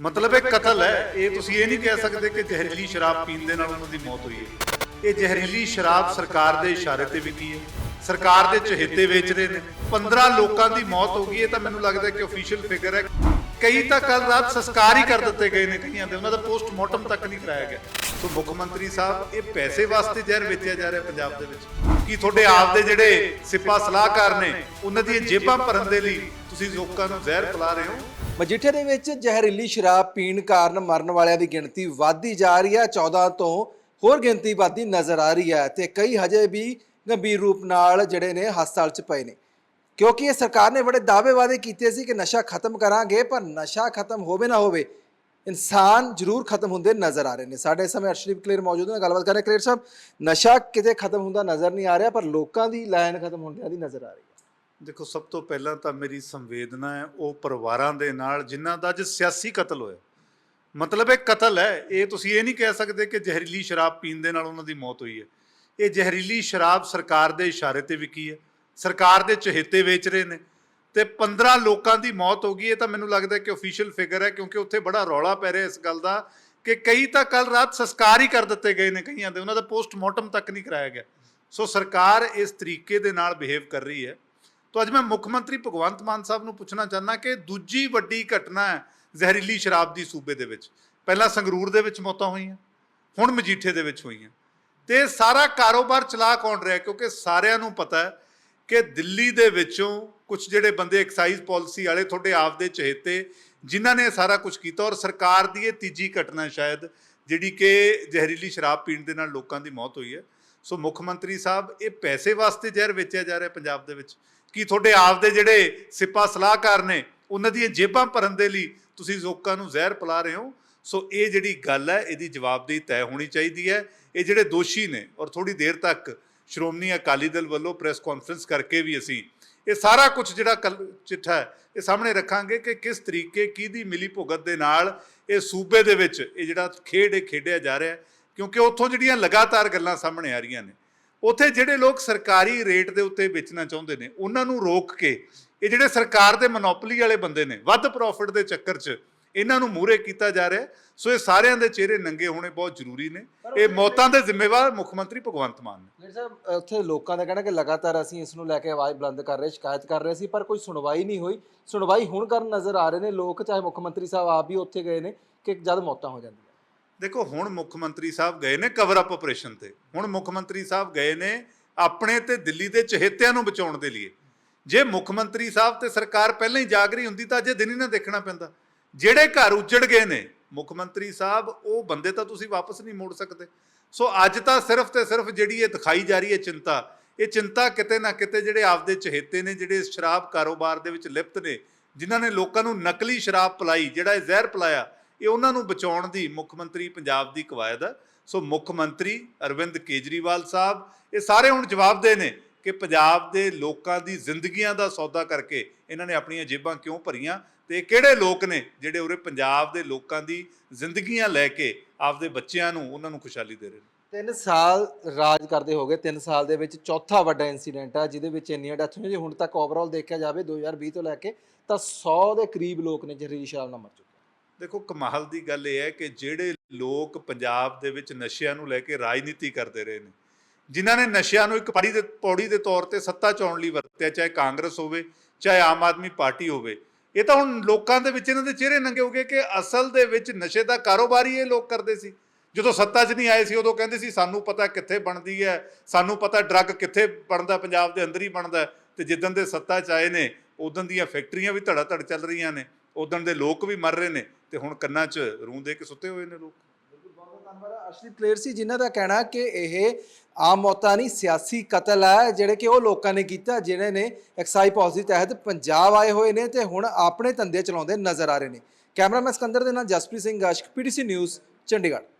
ਮਤਲਬ ਇਹ ਕਤਲ ਹੈ। ਇਹ ਤੁਸੀਂ ਇਹ ਨਹੀਂ ਕਹਿ ਸਕਦੇ ਕਿ ਜ਼ਹਿਰੀਲੀ ਸ਼ਰਾਬ ਪੀਣ ਦੇ ਨਾਲ ਉਹਨਾਂ ਦੀ ਮੌਤ ਹੋਈ ਹੈ। ਇਹ ਜ਼ਹਿਰੀਲੀ ਸ਼ਰਾਬ ਸਰਕਾਰ ਦੇ ਇਸ਼ਾਰੇ ਤੇ ਵਿਕੀ ਹੈ। ਸਰਕਾਰ ਦੇ ਚਹੇਤੇ ਵੇਚ ਰਹੇ ਨੇ। 15 ਲੋਕਾਂ ਦੀ ਮੌਤ ਹੋ ਗਈ ਇਹ ਤਾਂ ਮੈਨੂੰ ਲੱਗਦਾ ਕਿ ਅਫੀਸ਼ੀਅਲ ਫਿਗਰ ਹੈ। ਕਈ ਤਾਂ ਕੱਲ ਰਾਤ ਸੰਸਕਾਰ ਹੀ ਕਰ ਦਿੱਤੇ ਗਏ ਨੇ ਕਈਆਂ ਦੇ, ਉਹਨਾਂ ਦਾ ਪੋਸਟਮਾਰਟਮ ਤੱਕ ਨਹੀਂ ਕਰਾਇਆ ਗਿਆ। ਸੋ ਮੁੱਖ ਮੰਤਰੀ ਸਾਹਿਬ, ਇਹ ਪੈਸੇ ਵਾਸਤੇ ਜ਼ਹਿਰ ਵੇਚਿਆ ਜਾ ਰਿਹਾ ਪੰਜਾਬ ਦੇ ਵਿੱਚ। ਕੀ ਤੁਹਾਡੇ ਆਪ ਦੇ ਜਿਹੜੇ ਸਿਪਾ ਸਲਾਹਕਾਰ ਨੇ, ਉਹਨਾਂ ਦੀਆਂ ਜੇਬਾਂ ਭਰਨ ਦੇ ਲਈ ਤੁਸੀਂ ਲੋਕਾਂ ਨੂੰ ਜ਼ਹਿਰ ਪਿਲਾ ਰਹੇ ਹੋ? ਮਜੀਠੇ ਦੇ ਵਿੱਚ ਜ਼ਹਿਰੀਲੀ ਸ਼ਰਾਬ ਪੀਣ ਕਾਰਨ ਮਰਨ ਵਾਲਿਆਂ ਦੀ ਗਿਣਤੀ ਵਧਦੀ ਜਾ ਰਹੀ ਹੈ। 14 ਤੋਂ ਹੋਰ ਗਿਣਤੀ ਵਧਦੀ ਨਜ਼ਰ ਆ ਰਹੀ ਹੈ ਤੇ ਕਈ ਹਜੇ ਵੀ ਗੰਭੀਰ ਰੂਪ ਨਾਲ ਜਿਹੜੇ ਨੇ ਹਸਪਤਾਲ 'ਚ ਪਏ ਨੇ। ਕਿਉਂਕਿ ਇਹ ਸਰਕਾਰ ਨੇ ਬੜੇ ਦਾਅਵੇ ਵਾਅਦੇ ਕੀਤੇ ਸੀ ਕਿ ਨਸ਼ਾ ਖਤਮ ਕਰਾਂਗੇ, ਪਰ ਨਸ਼ਾ ਖਤਮ ਹੋਵੇ ਨਾ ਹੋਵੇ, ਇਨਸਾਨ ਜ਼ਰੂਰ ਖਤਮ ਹੁੰਦੇ ਨਜ਼ਰ ਆ ਰਹੇ ਨੇ। ਸਾਡੇ ਸਮੇਂ ਅਰਸ਼ਦੀਪ ਕਲੀਅਰ ਮੌਜੂਦ ਨੇ, ਗੱਲਬਾਤ ਕਰ ਰਹੇ ਕਲੀਅਰ ਸਾਹਿਬ। ਨਸ਼ਾ ਕਿਤੇ ਖਤਮ ਹੁੰਦਾ ਨਜ਼ਰ ਨਹੀਂ ਆ ਰਿਹਾ, ਪਰ ਲੋਕਾਂ ਦੀ ਲਾਈਨ ਖਤਮ ਹੁੰਦਿਆਂ ਦੀ ਨਜ਼ਰ ਆ ਰਹੀ ਹੈ। ਦੇਖੋ, ਸਭ ਤੋਂ ਪਹਿਲਾਂ ਤਾਂ ਮੇਰੀ ਸੰਵੇਦਨਾ ਹੈ, ਉਹ ਪਰਿਵਾਰਾਂ ਦੇ ਨਾਲ ਜਿਨ੍ਹਾਂ ਦਾ ਅੱਜ ਸਿਆਸੀ ਕਤਲ ਹੋਇਆ। ਮਤਲਬ ਇਹ ਕਤਲ ਹੈ, ਇਹ ਤੁਸੀਂ ਇਹ ਨਹੀਂ ਕਹਿ ਸਕਦੇ ਕਿ ਜ਼ਹਿਰੀਲੀ ਸ਼ਰਾਬ ਪੀਣ ਦੇ ਨਾਲ ਉਹਨਾਂ ਦੀ ਮੌਤ ਹੋਈ ਹੈ। ਇਹ ਜ਼ਹਿਰੀਲੀ ਸ਼ਰਾਬ ਸਰਕਾਰ ਦੇ ਇਸ਼ਾਰੇ ਤੇ ਵਿਕੀ ਹੈ। ਸਰਕਾਰ ਦੇ ਚਹੇਤੇ ਵੇਚ ਰਹੇ ਨੇ। ਤੇ 15 ਲੋਕਾਂ ਦੀ ਮੌਤ ਹੋ ਗਈ, ਇਹ ਤਾਂ ਮੈਨੂੰ ਲੱਗਦਾ ਕਿ ਅਫੀਸ਼ੀਅਲ ਫਿਗਰ ਹੈ, ਕਿਉਂਕਿ ਉੱਥੇ ਬੜਾ ਰੌਲਾ ਪੈ ਰਿਹਾ ਇਸ ਗੱਲ ਦਾ ਕਿ ਕਈ ਤਾਂ ਕੱਲ ਰਾਤ ਸੰਸਕਾਰ ਹੀ ਕਰ ਦਿੱਤੇ ਗਏ ਨੇ ਕਈਆਂ ਦੇ, ਉਹਨਾਂ ਦਾ ਪੋਸਟਮਾਰਟਮ ਤੱਕ ਨਹੀਂ ਕਰਾਇਆ ਗਿਆ। ਸੋ ਸਰਕਾਰ ਇਸ ਤਰੀਕੇ ਦੇ ਨਾਲ ਬਿਹੇਵ ਕਰ ਰਹੀ ਹੈ। ਤਾਂ ਅੱਜ ਮੈਂ ਮੁੱਖ ਮੰਤਰੀ ਭਗਵੰਤ ਮਾਨ ਸਾਹਿਬ ਨੂੰ ਪੁੱਛਣਾ ਚਾਹੁੰਦਾ ਕਿ ਦੂਜੀ ਵੱਡੀ ਘਟਨਾ ਹੈ ਜ਼ਹਿਰੀਲੀ ਸ਼ਰਾਬ ਦੀ ਸੂਬੇ ਦੇ ਵਿੱਚ। ਪਹਿਲਾਂ ਸੰਗਰੂਰ ਦੇ ਵਿੱਚ ਮੌਤਾਂ ਹੋਈਆਂ, ਹੁਣ ਮਜੀਠੇ ਦੇ ਵਿੱਚ ਹੋਈਆਂ। ਤੇ ਸਾਰਾ ਕਾਰੋਬਾਰ ਚਲਾ ਕੌਣ ਰਿਹਾ, ਕਿਉਂਕਿ ਸਾਰਿਆਂ ਨੂੰ ਪਤਾ ਹੈ ਕਿ ਦਿੱਲੀ ਦੇ ਵਿੱਚੋਂ ਕੁਝ ਜਿਹੜੇ ਬੰਦੇ ਐਕਸਾਈਜ਼ ਪਾਲਿਸੀ ਵਾਲੇ ਤੁਹਾਡੇ ਆਪ ਦੇ ਚਹੇਤੇ, ਜਿਨ੍ਹਾਂ ਨੇ ਸਾਰਾ ਕੁਝ ਕੀਤਾ ਔਰ ਸਰਕਾਰ ਦੀ ਇਹ ਤੀਜੀ ਘਟਨਾ ਸ਼ਾਇਦ, ਜਿਹੜੀ ਕਿ ਜ਼ਹਿਰੀਲੀ ਸ਼ਰਾਬ ਪੀਣ ਦੇ ਨਾਲ ਲੋਕਾਂ ਦੀ ਮੌਤ ਹੋਈ ਹੈ। ਸੋ ਮੁੱਖ ਮੰਤਰੀ ਸਾਹਿਬ, ਇਹ ਪੈਸੇ ਵਾਸਤੇ ਜ਼ਹਿਰ ਵੇਚਿਆ ਜਾ ਰਿਹਾ ਪੰਜਾਬ ਦੇ ਵਿੱਚ? ਕੀ ਤੁਹਾਡੇ ਆਪ ਦੇ ਜਿਹੜੇ ਸਿਪਾ ਸਲਾਹਕਾਰ ਨੇ, ਉਹਨਾਂ ਦੀਆਂ ਜੇਬਾਂ ਭਰਨ ਦੇ ਲਈ ਤੁਸੀਂ ਲੋਕਾਂ ਨੂੰ ਜ਼ਹਿਰ ਪਿਲਾ ਰਹੇ ਹੋ? ਸੋ ਇਹ ਜਿਹੜੀ ਗੱਲ ਹੈ, ਇਹਦੀ ਜਵਾਬਦੇਹੀ ਤੈਅ ਹੋਣੀ ਚਾਹੀਦੀ ਹੈ। ਇਹ ਜਿਹੜੇ ਦੋਸ਼ੀ ਨੇ, ਔਰ ਥੋੜੀ ਦੇਰ ਤੱਕ ਸ਼੍ਰੋਮਣੀ ਅਕਾਲੀ ਦਲ ਵੱਲੋਂ ਪ੍ਰੈਸ ਕਾਨਫਰੰਸ ਕਰਕੇ ਵੀ ਅਸੀਂ ਇਹ ਸਾਰਾ ਕੁਝ ਜਿਹੜਾ ਕੱਲ ਚਿੱਠਾ ਹੈ, ਇਹ ਸਾਹਮਣੇ ਰੱਖਾਂਗੇ ਕਿ ਕਿਸ ਤਰੀਕੇ ਕਿਹਦੀ ਮਿਲੀ ਭੁਗਤ ਦੇ ਨਾਲ ਇਹ ਸੂਬੇ ਦੇ ਵਿੱਚ ਇਹ ਜਿਹੜਾ ਖੇਡ ਇਹ ਖੇਡਿਆ ਜਾ ਰਿਹਾ ਕਿਉਂਕਿ ਉੱਥੋਂ ਜਿਹੜੀਆਂ ਲਗਾਤਾਰ ਗੱਲਾਂ ਸਾਹਮਣੇ ਆ ਰਹੀਆਂ ਨੇ, ਉੱਥੇ ਜਿਹੜੇ ਲੋਕ ਸਰਕਾਰੀ ਰੇਟ ਦੇ ਉੱਤੇ ਵੇਚਣਾ ਚਾਹੁੰਦੇ ਨੇ, ਉਹਨਾਂ ਨੂੰ ਰੋਕ ਕੇ ਇਹ ਜਿਹੜੇ ਸਰਕਾਰ ਦੇ ਮੋਨੋਪੋਲੀ ਵਾਲੇ ਬੰਦੇ ਨੇ, ਵੱਧ ਪ੍ਰੋਫਿਟ ਦੇ ਚੱਕਰ 'ਚ ਇਹਨਾਂ ਨੂੰ ਮੂਹਰੇ ਕੀਤਾ ਜਾ ਰਿਹਾ। ਸੋ ਇਹ ਸਾਰਿਆਂ ਦੇ ਚਿਹਰੇ ਨੰਗੇ ਹੋਣੇ ਬਹੁਤ ਜ਼ਰੂਰੀ ਨੇ। ਇਹ ਮੌਤਾਂ ਦੇ ਜ਼ਿੰਮੇਵਾਰ ਮੁੱਖ ਮੰਤਰੀ ਭਗਵੰਤ ਮਾਨ ਨੇ। ਮੇਰੇ ਸਾਹਿਬ ਉੱਥੇ ਲੋਕਾਂ ਦਾ ਕਹਿਣਾ ਕਿ ਲਗਾਤਾਰ ਅਸੀਂ ਇਸ ਨੂੰ ਲੈ ਕੇ ਆਵਾਜ਼ ਬੁਲੰਦ ਕਰ ਰਹੇ ਸ਼ਿਕਾਇਤ ਕਰ ਰਹੇ ਸੀ ਪਰ ਕੋਈ ਸੁਣਵਾਈ ਨਹੀਂ ਹੋਈ। ਸੁਣਵਾਈ ਹੁਣ ਕਰਨ ਨਜ਼ਰ ਆ ਰਹੇ ਨੇ ਲੋਕ ਚਾਹੇ ਮੁੱਖ ਮੰਤਰੀ ਸਾਹਿਬ ਆਪ ਵੀ ਉੱਥੇ ਗਏ ਨੇ ਕਿ ਜਦ ਮੌਤਾਂ ਹੋ ਜਾਂਦੀਆਂ। ਦੇਖੋ ਹੁਣ ਮੁੱਖ ਮੰਤਰੀ ਸਾਹਿਬ ਗਏ ਨੇ ਕਵਰ ਅਪ ਆਪਰੇਸ਼ਨ ਤੇ। ਹੁਣ ਮੁੱਖ ਮੰਤਰੀ ਸਾਹਿਬ ਗਏ ਨੇ ਆਪਣੇ ਤੇ ਦਿੱਲੀ ਦੇ ਚਹੇਤਿਆਂ ਨੂੰ ਬਚਾਉਣ ਦੇ ਲਈ ਜੇ ਮੁੱਖ ਮੰਤਰੀ ਸਾਹਿਬ ਤੇ ਸਰਕਾਰ ਪਹਿਲਾਂ ਹੀ ਜਾਗ ਰਹੀ ਹੁੰਦੀ ਤਾਂ ਅਜੇ ਦਿਨ ਹੀ ਨਾ ਦੇਖਣਾ ਪੈਂਦਾ। ਜਿਹੜੇ ਘਰ ਉੱਜੜ ਗਏ ਨੇ, ਮੁੱਖ ਮੰਤਰੀ ਸਾਹਿਬ, ਉਹ ਬੰਦੇ ਤਾਂ ਤੁਸੀਂ ਵਾਪਸ ਨਹੀਂ ਮੋੜ ਸਕਦੇ। ਸੋ ਅੱਜ ਤਾਂ ਸਿਰਫ ਤੇ ਸਿਰਫ ਜਿਹੜੀ ਇਹ ਦਿਖਾਈ ਜਾ ਰਹੀ ਹੈ ਚਿੰਤਾ, ਇਹ ਚਿੰਤਾ ਕਿਤੇ ਨਾ ਕਿਤੇ ਜਿਹੜੇ ਆਪਦੇ ਚਹੇਤੇ ਨੇ, ਜਿਹੜੇ ਸ਼ਰਾਬ ਕਾਰੋਬਾਰ ਦੇ ਵਿੱਚ ਲਿਪਤ ਨੇ, ਜਿਨ੍ਹਾਂ ਨੇ ਲੋਕਾਂ ਨੂੰ ਨਕਲੀ ਸ਼ਰਾਬ ਪਿਲਾਈ, ਜਿਹੜਾ ਇਹ ਜ਼ਹਿਰ ਪਿਲਾਇਆ, ਇਹ ਉਹਨਾਂ ਨੂੰ ਬਚਾਉਣ ਦੀ ਮੁੱਖ ਮੰਤਰੀ ਪੰਜਾਬ ਦੀ ਕਵਾਇਦ ਹੈ। ਸੋ ਮੁੱਖ ਮੰਤਰੀ ਅਰਵਿੰਦ ਕੇਜਰੀਵਾਲ ਸਾਹਿਬ, ਇਹ ਸਾਰੇ ਹੁਣ ਜਵਾਬਦੇ ਨੇ। ਕਿ ਪੰਜਾਬ ਦੇ ਲੋਕਾਂ ਦੀ ਜ਼ਿੰਦਗੀਆਂ ਦਾ ਸੌਦਾ ਕਰਕੇ ਇਹਨਾਂ ਨੇ ਆਪਣੀਆਂ ਜੇਬਾਂ ਕਿਉਂ ਭਰੀਆਂ ਤੇ ਕਿਹੜੇ ਲੋਕ ਨੇ ਜਿਹੜੇ ਉਰੇ ਪੰਜਾਬ ਦੇ ਲੋਕਾਂ ਦੀ ਜ਼ਿੰਦਗੀਆਂ ਲੈ ਕੇ ਆਪਦੇ ਬੱਚਿਆਂ ਨੂੰ ਉਹਨਾਂ ਨੂੰ ਖੁਸ਼ਹਾਲੀ ਦੇ ਰਹੇ ਨੇ? 3 ਸਾਲ ਰਾਜ ਕਰਦੇ ਹੋ ਗਏ 3 ਸਾਲ ਦੇ ਵਿੱਚ ਚੌਥਾ ਵੱਡਾ ਇਨਸੀਡੈਂਟ ਹੈ ਜਿਹਦੇ ਵਿੱਚ ਇੰਨੀਆਂ ਡੈਥ ਹੋਈਆਂ। ਜੇ ਹੁਣ ਤੱਕ ਓਵਰਆਲ ਦੇਖਿਆ ਜਾਵੇ 2020 ਤੋਂ ਲੈ ਕੇ ਤਾਂ 100 ਦੇ ਕਰੀਬ ਲੋਕ ਨੇ ਜ਼ਹਿਰੀਲੀ ਸ਼ਰਾਬ ਨਾਲ ਮਰ ਚੁੱਕੇ ਦੇਖੋ ਕਮਾਲ ਦੀ ਗੱਲ ਇਹ ਹੈ ਕਿ ਜਿਹੜੇ ਲੋਕ ਪੰਜਾਬ ਦੇ ਵਿੱਚ ਨਸ਼ਿਆਂ ਨੂੰ ਲੈ ਕੇ ਰਾਜਨੀਤੀ ਕਰਦੇ ਰਹੇ ਨੇ ਜਿਨ੍ਹਾਂ ਨੇ ਨਸ਼ਿਆਂ ਨੂੰ ਇੱਕ ਪੌੜੀ ਦੇ ਪੌੜੀ ਦੇ ਤੌਰ ਤੇ ਸੱਤਾ ਚਾਉਣ ਲਈ ਵਰਤਿਆ, ਚਾਹੇ ਕਾਂਗਰਸ ਹੋਵੇ, ਚਾਹੇ ਆਮ ਆਦਮੀ ਪਾਰਟੀ ਹੋਵੇ। ਇਹ ਤਾਂ ਹੁਣ ਲੋਕਾਂ ਦੇ ਵਿੱਚ ਇਹਨਾਂ ਦੇ ਚਿਹਰੇ ਨੰਗੇ ਹੋ ਗਏ ਕਿ ਅਸਲ ਦੇ ਵਿੱਚ ਨਸ਼ੇ ਦਾ ਕਾਰੋਬਾਰ ਹੀ ਇਹ ਲੋਕ ਕਰਦੇ ਸੀ। ਜਦੋਂ ਸੱਤਾ 'ਚ ਨਹੀਂ ਆਏ ਸੀ, ਉਦੋਂ ਕਹਿੰਦੇ ਸੀ, ਸਾਨੂੰ ਪਤਾ ਕਿੱਥੇ ਬਣਦੀ ਹੈ, ਸਾਨੂੰ ਪਤਾ ਡਰੱਗ ਕਿੱਥੇ ਬਣਦਾ, ਪੰਜਾਬ ਦੇ ਅੰਦਰ ਹੀ ਬਣਦਾ ਹੈ। ਤੇ ਜਿੱਦਣ ਦੇ ਸੱਤਾ 'ਚ ਆਏ ਨੇ ਉਦੋਂ ਦੀਆਂ ਫੈਕਟਰੀਆਂ ਵੀ ਧੜਾ ਧੜ ਚੱਲ ਰਹੀਆਂ ਨੇ ਉਦੋਂ ਦੇ ਲੋਕ ਵੀ ਮਰ ਰਹੇ ਨੇ, ਤੇ ਹੁਣ ਕੰਨਾਂ 'ਚ ਰੂੰ ਦੇ ਕੇ ਸੁੱਤੇ ਹੋਏ ਨੇ ਲੋਕ। ਅਸ਼ਲੀ ਪਲੇਅਰ ਸੀ, ਜਿਨ੍ਹਾਂ ਦਾ ਕਹਿਣਾ ਕਿ ਇਹ ਆਮ ਮੌਤਾਂ ਨਹੀਂ, ਸਿਆਸੀ ਕਤਲ ਹੈ, ਜਿਹੜੇ ਕਿ ਉਹ ਲੋਕਾਂ ਨੇ ਕੀਤਾ ਜਿਹੜੇ ਨੇ ਐਕਸਾਈ ਪਾਲਿਸੀ ਤਹਿਤ ਪੰਜਾਬ ਆਏ ਹੋਏ ਨੇ ਤੇ ਹੁਣ ਆਪਣੇ ਧੰਦੇ ਚਲਾਉਂਦੇ ਨਜ਼ਰ ਆ ਰਹੇ ਨੇ। ਕੈਮਰਾਮੈਨ ਸਕੰਦਰ ਦੇ ਨਾਲ ਜਸਪ੍ਰੀਤ ਸਿੰਘ ਗਾਸ਼ਕ ਪੀਟੀਸੀ ਨਿਊਜ਼, ਚੰਡੀਗੜ੍ਹ।